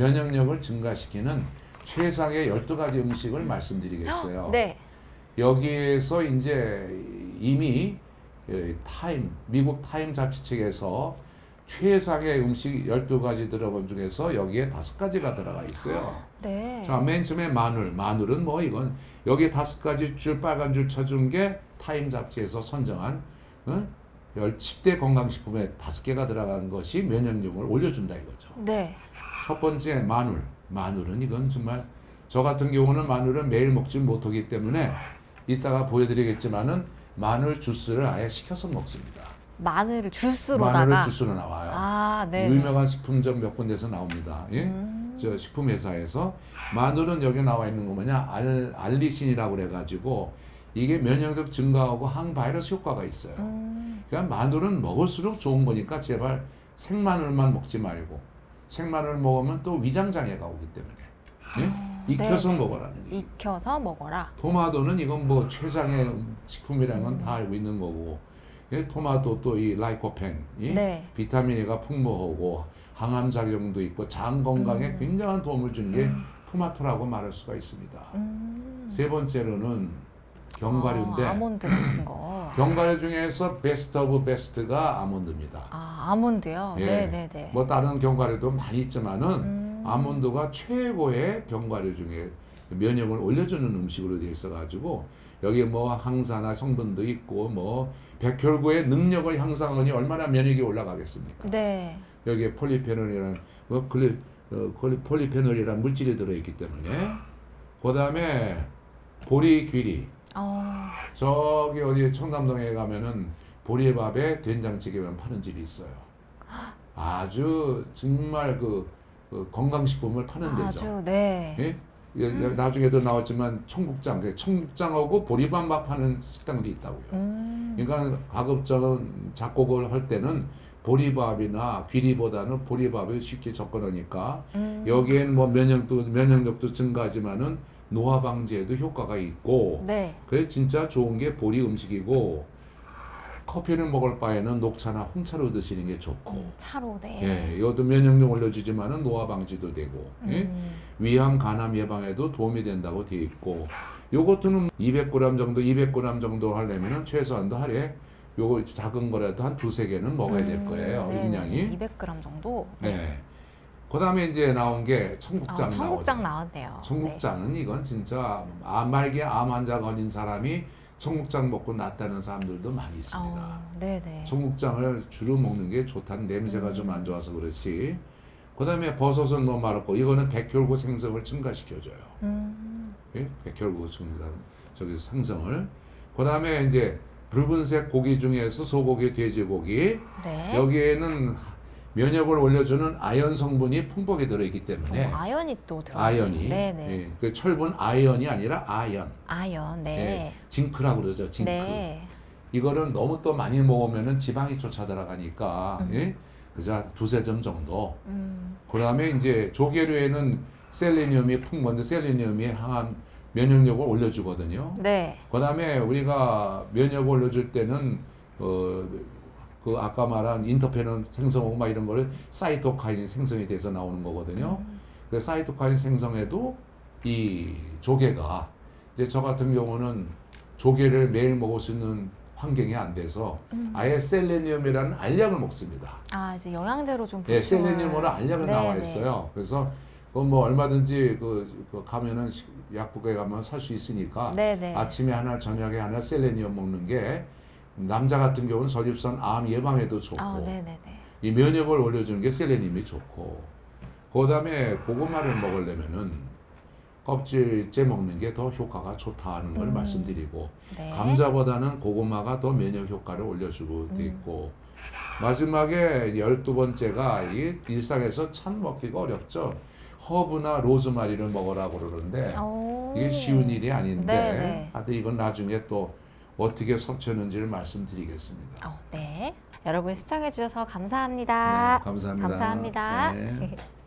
면역력을 증가시키는 최상의 12가지 음식을 말씀드리겠어요. 네. 여기에서 이제 이미 예, 타임, 미국 타임 잡지책에서 최상의 음식 12가지 들어본 중에서 여기에 다섯 가지가 들어가 있어요. 네. 자, 맨 처음에 마늘. 마늘은 뭐 이건 여기에 다섯 가지 줄 빨간 줄 쳐준 게 타임 잡지에서 선정한 어? 열 10대 건강식품에 다섯 개가 들어간 것이 면역력을 올려준다 이거죠. 네. 첫 번째 마늘. 마늘은 이건 정말 저 같은 경우는 마늘은 매일 먹지 못하기 때문에 이따가 보여드리겠지만은 마늘 주스를 아예 시켜서 먹습니다. 마늘을 주스로다가. 마늘을 주스로 나와요. 아, 네. 유명한 식품점 몇 군데서 나옵니다. 예? 음. 저 식품 회사에서 마늘은 여기 나와 있는 거 뭐냐 알 알리신이라고 그래가지고 이게 면역력 증가하고 항바이러스 효과가 있어요. 음. 그러니까 마늘은 먹을수록 좋은 거니까 제발 생마늘만 먹지 말고 생마늘 먹으면 또 위장 장애가 오기 때문에 예? 익혀서 네. 먹어라는 얘기. 익혀서 먹어라. 토마토는 이건 뭐 최상의 식품이라는 건 다 알고 있는 거고 예? 토마토 또 이 라이코펜 이 네. 비타민 A가 풍부하고 항암 작용도 있고 장 건강에 음. 굉장한 도움을 주는 게 토마토라고 말할 수가 있습니다. 음. 세 번째로는 견과류인데 아, 아몬드 같은 거. 견과류 중에서 베스트 오브 베스트가 아몬드입니다. 아, 아몬드요? 예. 네, 네, 네. 뭐 다른 견과류도 많이 있지만은 음. 아몬드가 최고의 견과류 중에 면역을 올려주는 음식으로 되어 있어가지고 여기 뭐 항산화 성분도 있고 뭐 백혈구의 능력을 향상하니 얼마나 면역이 올라가겠습니까? 네. 여기에 폴리페놀이라는 뭐 글리, 어, 콜리- 폴리페놀이라는 물질이 들어있기 때문에 그 다음에 보리귀리 어. 저기 어디 청담동에 가면은 보리밥에 된장찌개만 파는 집이 있어요. 아주 정말 그, 그 건강식품을 파는 데죠. 아주 네. 예? 예, 예, 나중에도 나왔지만 청국장, 그 청국장하고 보리밥만 파는 식당도 있다고요. 음. 그러니까 가급적은 작곡을 할 때는 보리밥이나 귀리보다는 보리밥이 쉽게 접근하니까 음. 여기엔 뭐 면역도 면역력도 증가하지만은 노화 방지에도 효과가 있고 네. 그래 진짜 좋은 게 보리 음식이고 커피를 먹을 바에는 녹차나 홍차로 드시는 게 좋고 차로 네. 예 이것도 면역력 올려주지만은 노화 방지도 되고 예? 음. 위암 간암 예방에도 도움이 된다고 되어 있고 요것들은 200g 정도 200g 정도 하려면은 최소한도 하루에 요거 작은 거라도 한 두세 개는 먹어야 될 거예요 네, 용량이 200g 정도. 네. 그다음에 이제 나온 게 아, 청국장 청국장 나오죠. 나왔네요. 청국장은 이건 진짜 암 말기에 암 환자 걸린 사람이 청국장 먹고 낫다는 사람들도 많이 네. 있습니다. 어, 네, 네. 청국장을 주로 먹는 게 좋다는 냄새가 음. 좀안 좋아서 그렇지. 그다음에 버섯은 너무 마렵고 이거는 백혈구 생성을 증가시켜줘요. 음. 예? 백혈구 증상 저기 생성을. 그다음에 이제 붉은색 고기 중에서 소고기, 돼지고기 네. 여기에는 면역을 올려주는 아연 성분이 풍부하게 들어있기 때문에 어, 아연이 또 들어. 아연이 네, 네. 예, 그 철분 아연이 아니라 아연 아연. 네. 예, 징크라고 그러죠 징크 네. 이거를 너무 또 많이 먹으면은 지방이 쫓아 들어가니까 음. 예? 그저 두세 점 정도 음. 그다음에 이제 조개류에는 셀레니움이 풍부한데 셀레니움이 항암 면역력을 올려주거든요 네. 그다음에 우리가 면역을 올려줄 때는 어, 그 아까 말한 인터페론 생성하고 막 이런 거를 사이토카인 생성이 돼서 나오는 거거든요. 음. 그 사이토카인 생성에도 이 조개가 이제 저 같은 경우는 조개를 매일 먹을 수 있는 환경이 안 돼서 음. 아예 셀레니움이라는 알약을 먹습니다. 아, 이제 영양제로 좀 예, 보충을- 셀레니움으로 알약은 네, 나와 네. 있어요. 그래서 그건 뭐 얼마든지 그, 그 가면은 시- 약국에 가면 살 수 있으니까 네, 네. 아침에 하나 저녁에 하나 셀레니움 먹는 게 남자 같은 경우는 전립선 암 예방에도 좋고 아. 이 면역을 올려주는 게 셀레늄이 좋고 그다음에 고구마를 먹으려면은 껍질째 먹는 게 더 효과가 좋다는 걸 음. 말씀드리고 네. 감자보다는 고구마가 더 면역 효과를 올려주고 돼 있고 마지막에 열두 번째가 이 일상에서 참 먹기가 어렵죠. 허브나 로즈마리를 먹으라고 그러는데 오. 이게 쉬운 일이 아닌데 네, 네. 하여튼 이건 나중에 또 어떻게 섭취하는지를 말씀드리겠습니다. 어, 네. 여러분 시청해 주셔서 감사합니다. 네, 감사합니다. 감사합니다. 네.